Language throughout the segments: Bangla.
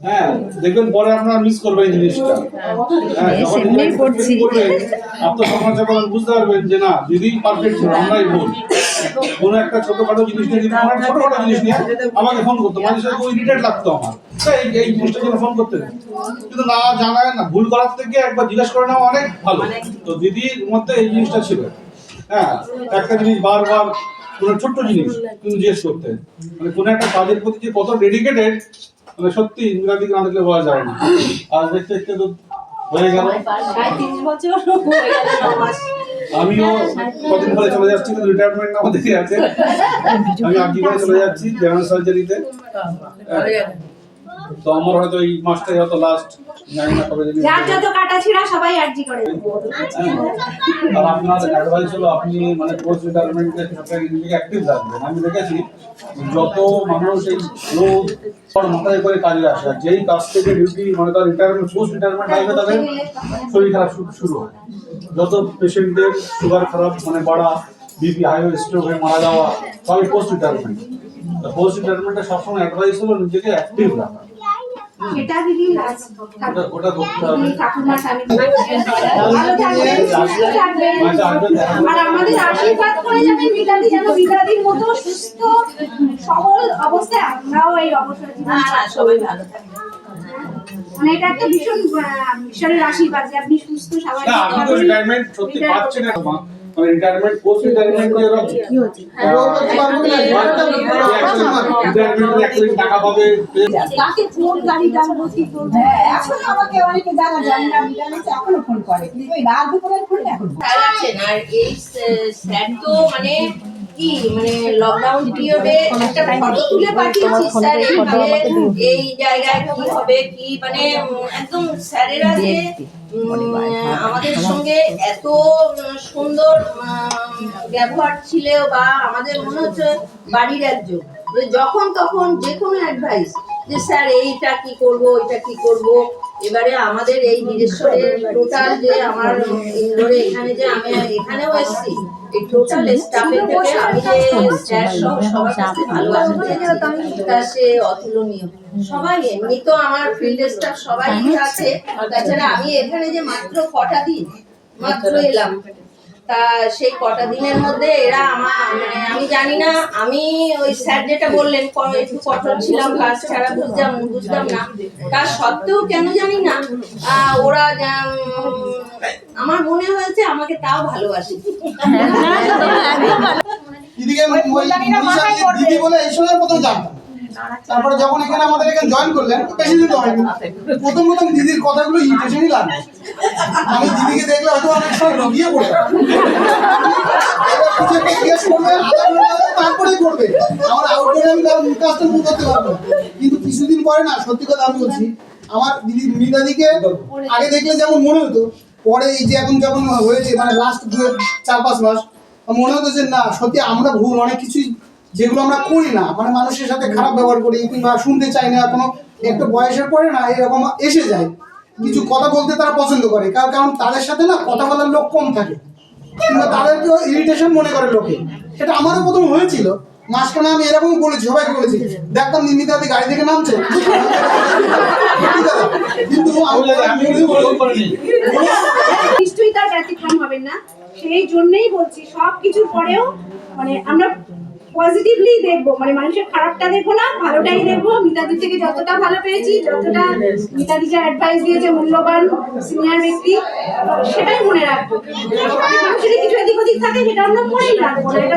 হ্যাঁ দেখবেন পরে আপনারা মিস করবেন এই জিনিসটা। হ্যাঁ যখন করছি। করবেন আত্মসমালোচনা বুঝতে পারবেন যে না দিদি পারফেক্ট ছিল আমরাই ভুল। কোনো একটা ছোটখাটো জিনিস নিয়ে যদি একটা ছোটখাটো জিনিস নিয়ে আমাকে ফোন করতো মাঝে সাথে ইরিটেট লাগতো আমার। এই- এই জিনিসটার জন্য ফোন করতে কিন্তু না জানায় না ভুল করার থেকে একবার জিজ্ঞেস করে নেওয়া অনেক ভালো। তো দিদির মধ্যে এই জিনিসটা ছিল। হ্যাঁ একটা জিনিস বারবার কোনো ছোট্ট জিনিস কিন্তু জিজ্ঞেস করতে। মানে কোনো একটা কাজের প্রতি যে কত ডেডিকেটেড মানে সত্যি ইংরাজি না দেখলে বলা যায় না। আজ দেখতে দেখতে তো হয়ে গেল। সাঁত্রিশ বছর হয়ে গেল। ন মাস। আমিও কদিন পরে চলে যাচ্ছি কিন্তু রিটায়ারমেন্ট আমাদের আছে। আমি আগে চলে যাচ্ছি জেনারেল সার্জারিতে তো আমার হয়তো এই মাসটাই হয়তো লাস্ট জানি না কবে যদি যার যত কাটা ছিঁড়া সবাই আর্জি করে। আর আপনার অ্যাডভাইস হলো আপনি মানে পোস্ট রিটায়ারমেন্টের সাথে নিজেকে অ্যাক্টিভ রাখবেন। আমি দেখেছি যত মানুষ এই মাথায় করে কাজে আসে আর যেই কাজ থেকে ডিউটি মানে তার রিটায়ারমেন্ট পোস্ট রিটায়ারমেন্ট তাদের শরীর খারাপ শুরু হয়। যত পেশেন্টের সুগার খারাপ মানে বাড়া বিপি হাই স্ট্রোক হয়ে মারা যাওয়া সবই পোস্ট রিটায়ারমেন্ট পোস্ট রিটায়ারমেন্টে সবসময় অ্যাডভাইস হলো নিজেকে অ্যাক্টিভ রাখা সেটা দিদি ওটা ওটা করতে হবে। ঠাকুমার স্বামী ভালো থাকবেন সুস্থ থাকবেন। মাঝে আসবেন দেখা আর আমাদের আশীর্বাদ করে যাবেন বিদাদি যেন বিদাদির মতো সুস্থ সবল অবস্থায় আমরাও এই অবসর জীবন সবাই ভালো মানে এটা একটা ভীষণ আহ, ঈশ্বরের আশীর্বাদ যে আপনি সুস্থ সবাই আমি তো রিটায়ারমেন্ট সত্যি পাচ্ছি না। মানে রিটায়ারমেন্ট পোস্ট রিটায়ারমেন্ট করে রাখছি কি হচ্ছে? রিটায়ারমেন্ট টাকা পাবে। কাকে কোন গাড়ি টানবো কি করব? এখন আমাকে অনেকে জানা জানে না বিদ্যালয়ে এখনও ফোন করে। কিন্তু এই রাত দুপুরের ফোন এখন আর এই স্যার তো মানে কি? মানে লকডাউন পিরিয়ডে একটা ফটো তুলে পাঠিয়েছি স্যার এইভাবে এই জায়গায় কি হবে, কি? মানে একদম স্যারেরা যে আমাদের সঙ্গে এত সুন্দর ব্যবহার ছিল বা আমাদের মনে হচ্ছে বাড়ির একজন। যখন তখন যে কোনো অ্যাডভাইস যে স্যার এইটা কি করব ওইটা কি করব? এবারে আমাদের এই নিজস্বরের টোটাল যে আমার ইন্দোরে এখানে যে আমি এখানেও এসেছি এই টোটাল স্টাফের থেকে আমি যে স্যার সহ সবার কাছে ভালোবাসা পেয়েছি তা সে অতুলনীয়। সবাই এমনি তো আমার ফিল্ড স্টাফ সবাই আছে। তাছাড়া আমি এখানে যে মাত্র কটা দিন মাত্র এলাম। তা সেই কটা দিনের মধ্যে এরা আমার মানে আমি জানি না আমি ওই স্যার যেটা বললেন একটু কঠোর ছিলাম কাজ ছাড়া বুঝতাম বুঝতাম না। তার সত্ত্বেও কেন জানি না ওরা আমার মনে হয়েছে আমাকে তাও ভালোবাসে। তারপরে যখন এখানে আমাদের এখানে জয়েন করলেন বেশি দিন হয়নি। প্রথম প্রথম দিদির কথাগুলো ইন্টারেস্টিংই লাগে আমি দিদিকে দেখলে হয়তো অনেক সময় এবার জিজ্ঞেস করবে হলে করবে। আমার আমি তার মুখ করতে পারব কিন্তু কিছুদিন পরে না, সত্যি কথা আমি বলছি, আমার দিদি আগে দেখলে যেমন মনে হতো, পরে এই যে এখন যেমন হয়েছে মানে লাস্ট চার, পাঁচ মাস, মনে হতো যে না, সত্যি আমরা ভুল, অনেক কিছুই যেগুলো আমরা করি না মানে মানুষের সাথে খারাপ ব্যবহার করি, কিংবা শুনতে চাই না, কোনো একটা বয়সের পরে না, এরকম এসে যায়। কিছু কথা বলতে তারা পছন্দ করে। কারণ তাদের সাথে না কথা বলার লোক কম থাকে। কিংবা তাদেরকেও ইরিটেশন মনে করে লোকে। সেটা আমারও প্রথম হয়েছিল। মাঝখানে আমি এরকম বলেছি সবাইকে বলেছি। দেখতাম নিমিতাদি গাড়ি থেকে নামছে। কিন্তু নিশ্চয়ই তার ব্যতিক্রম হবেন না। সেই জন্যই বলছি সব কিছুর পরেও মানে আমরা পজিটিভলি দেখব মানে মানুষের খারাপটা দেখব না, ভালোটাই দেখব। মিতাদি থেকে যতটা ভালো পেয়েছি, যতটা মিতাদি যে অ্যাডভাইস দিয়েছে মূল্যবান সিনিয়র ব্যক্তি, সেটাই মনে রাখব। সঠিক মানুষেরই কিছু এদিক ওদিক থাকে, সেটা আমরা মনেই রাখব না, এটা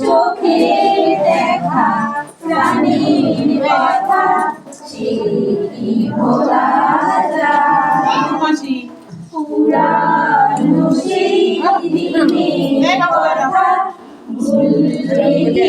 চোখে দেখা প্রাণীর ব্যথা সে কি ভোলা যায় পুরানো সেই দিনের কথা। ভুলতে